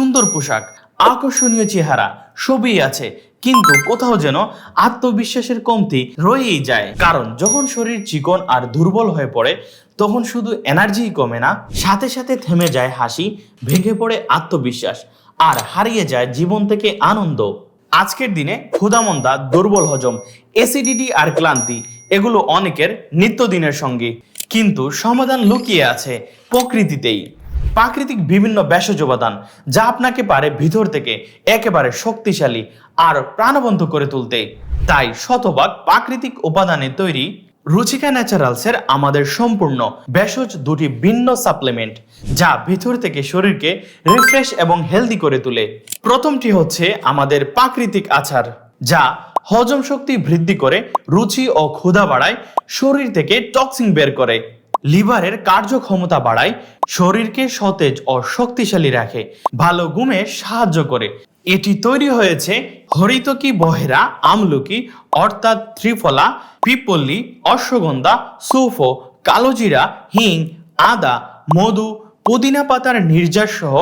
সুন্দর পোশাক, আকর্ষণীয় চেহারা, সবই আছে, কিন্তু কোথাও যেন আত্মবিশ্বাসের কমতি রয়েই যায়। কারণ যখন শরীর চিকন আর দুর্বল হয়ে পড়ে, তখন শুধু এনার্জিই কমে না, সাথে সাথে থেমে যায় হাসি, ভেঙে পড়ে আত্মবিশ্বাস, আর হারিয়ে যায় জীবন থেকে আনন্দ। আজকের দিনে ক্ষুধামন্দা, দুর্বল হজম এসিডিটি আর ক্লান্তি, এগুলো অনেকের নিত্যদিনের সঙ্গে। কিন্তু সমাধান লুকিয়ে আছে প্রকৃতিতেই। প্রাকৃতিক বিভিন্ন ভেষজ উপাদান যা আপনাকে পারে ভিতর থেকে একেবারে শক্তিশালী আর প্রাণবন্ত করে তুলতে। তাই শতভাগ প্রাকৃতিক উপাদানে তৈরি রুচিকা ন্যাচারালসের আমাদের সম্পূর্ণ ভেষজ দুটি ভিন্ন সাপ্লিমেন্ট যা ভিতর থেকে শরীরকে রিফ্রেশ এবং হেলদি করে তোলে। প্রথমটি হচ্ছে আমাদের প্রাকৃতিক আচার, যা হজম শক্তি বৃদ্ধি করে, রুচি ও ক্ষুধা বাড়ায়, শরীর থেকে টক্সিন বের করে। লিভারের কার্যক্ষমতা বাড়ায়, শরীরকে সতেজ ও শক্তিশালী রাখে, ভালো ঘুমে সাহায্য করে। এটি তৈরি হয়েছে হরিতকি বহেরা, আমলকি, অর্থাৎ ত্রিফলা পিপল্লি অশ্বগন্ধা, সুফো, কালোজিরা, হিং, আদা, মধু, পুদিনা পাতার নির্যাস সহ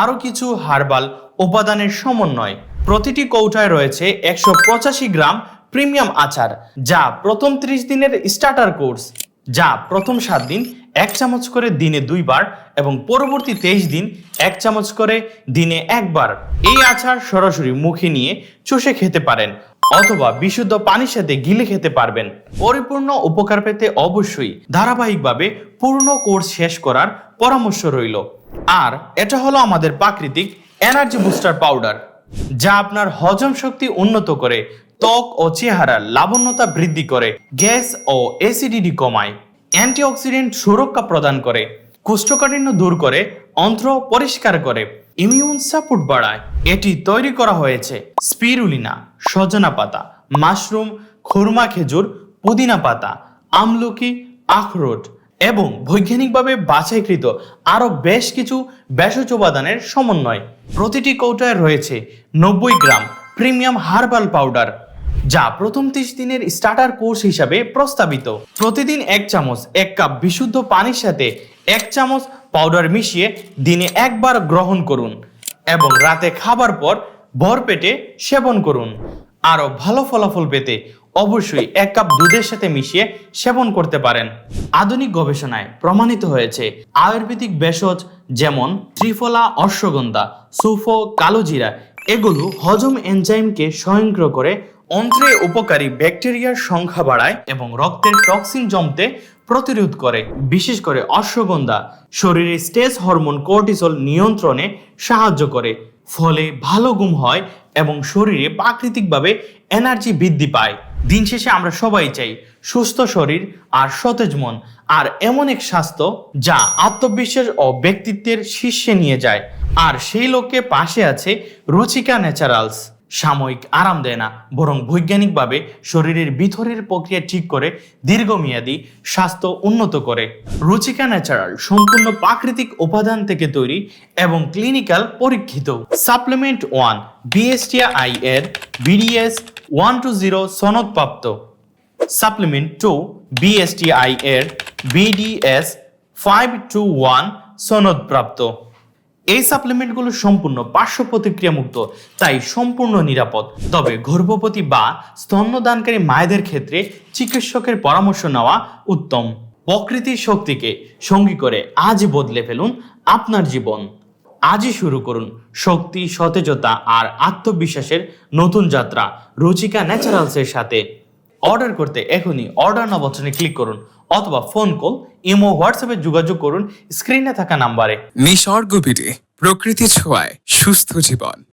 আরও কিছু হার্বাল উপাদানের সমন্বয়। প্রতিটি কৌটায় রয়েছে একশো পঁচাশি গ্রাম প্রিমিয়াম আচার, যা প্রথম ত্রিশ দিনের স্টার্টার কোর্স। যা প্রথম সাত দিন এক চামচ করে দিনে দুইবার এবং পরবর্তী তেইশ দিন এক চামচ করে দিনে একবার। এই আচার সরাসরি মুখে নিয়ে চষে খেতে পারেন অথবা বিশুদ্ধ পানির সাথে গিলে খেতে পারবেন। পরিপূর্ণ উপকার পেতে অবশ্যই ধারাবাহিকভাবে পূর্ণ কোর্স শেষ করার পরামর্শ রইল। আর এটা হলো আমাদের প্রাকৃতিক এনার্জি বুস্টার পাউডার, যা আপনার হজম শক্তি উন্নত করে ত্বক ও চেহারার লাবণ্যতা বৃদ্ধি করে, গ্যাস ও অ্যাসিডিটি কমায়, অ্যান্টিঅক্সিডেন্ট সুরক্ষা প্রদান করে, কোষ্ঠকাঠিন্য দূর করে, অন্ত্র পরিষ্কার করে ইমিউন সাপোর্ট বাড়ায়। এটি তৈরি করা হয়েছে স্পিরুলিনা, সজনা পাতা, মাশরুম, খুরমা খেজুর, পুদিনা পাতা, আমলকি, আখরোট এবং বৈজ্ঞানিকভাবে বাছাইকৃত আরও বেশ কিছু ভেষজ উপাদানের সমন্বয়। প্রতিটি কৌটায় রয়েছে নব্বই গ্রাম প্রিমিয়াম হার্বাল পাউডার। যা প্রথম ত্রিশ দিনের স্টার্টার কোর্স হিসাবে প্রস্তাবিত। প্রতিদিন এক চামচ, এক কাপ বিশুদ্ধ পানির সাথে এক চামচ পাউডার মিশিয়ে দিনে একবার গ্রহণ করুন এবং রাতে খাবার পর ভরপেটে সেবন করুন। আরও ভালো ফলাফল পেতে অবশ্যই এক কাপ দুধের সাথে মিশিয়ে সেবন করতে পারেন। আধুনিক গবেষণায় প্রমাণিত হয়েছে, আয়ুর্বেদিক ভেষজ যেমন ত্রিফলা, অশ্বগন্ধা, সুফো, কালোজিরা এগুলো হজম এনজাইমকে স্বয়ংক্রিয় করে অন্ত্রে উপকারী ব্যাকটেরিয়ার সংখ্যা বাড়ায় এবং রক্তের টক্সিন জমতে প্রতিরোধ করে। বিশেষ করে অশ্বগন্ধা শরীরে স্ট্রেস হরমোন কর্টিসল নিয়ন্ত্রণে সাহায্য করে। ফলে ভালো ঘুম হয় এবং শরীরে প্রাকৃতিকভাবে এনার্জি বৃদ্ধি পায়। দিন শেষে আমরা সবাই চাই সুস্থ শরীর আর সতেজ মন আর এমন এক স্বাস্থ্য যা আত্মবিশ্বাস ও ব্যক্তিত্বের শীর্ষে নিয়ে যায়। আর সেই লোককে পাশে আছে রুচিকা ন্যাচারালস। সাময়িক আরাম দেয় না, বরং বৈজ্ঞানিকভাবে শরীরের ভিতরের প্রক্রিয়া ঠিক করে, দীর্ঘমেয়াদী স্বাস্থ্য উন্নত করে। রুচিকা ন্যাচারাল, সম্পূর্ণ প্রাকৃতিক উপাদান থেকে তৈরি এবং ক্লিনিক্যাল পরীক্ষিত। সাপ্লিমেন্ট ওয়ান বিএসটিআই এর বিডিএস ওয়ান টু জিরো সনদপ্রাপ্ত। সাপ্লিমেন্ট টু বিএসটিআই এর বিডিএস ফাইভ টু ওয়ান সনদপ্রাপ্ত। এই সাপ্লিমেন্টগুলো সম্পূর্ণ পার্শ্ব প্রতিক্রিয়া মুক্ত তাই সম্পূর্ণ নিরাপদ। তবে গর্ভবতী বা স্তন্যদানকারী মায়েদের ক্ষেত্রে চিকিৎসকের পরামর্শ নেওয়া উত্তম। প্রকৃতির শক্তিকে সঙ্গী করে আজ বদলে ফেলুন আপনার জীবন। আজই শুরু করুন শক্তি, সতেজতা আর আত্মবিশ্বাসের নতুন যাত্রা। রুচিকা ন্যাচারালসের সাথে অর্ডার করতে এখনই অর্ডার না বটনে ক্লিক করুন অথবা ফোন কল, ইমো, হোয়াটসঅ্যাপে যোগাযোগ করুন স্ক্রিনে থাকা নাম্বারে। নিসর্গবিডি প্রকৃতি ছোঁয়ায় সুস্থ জীবন।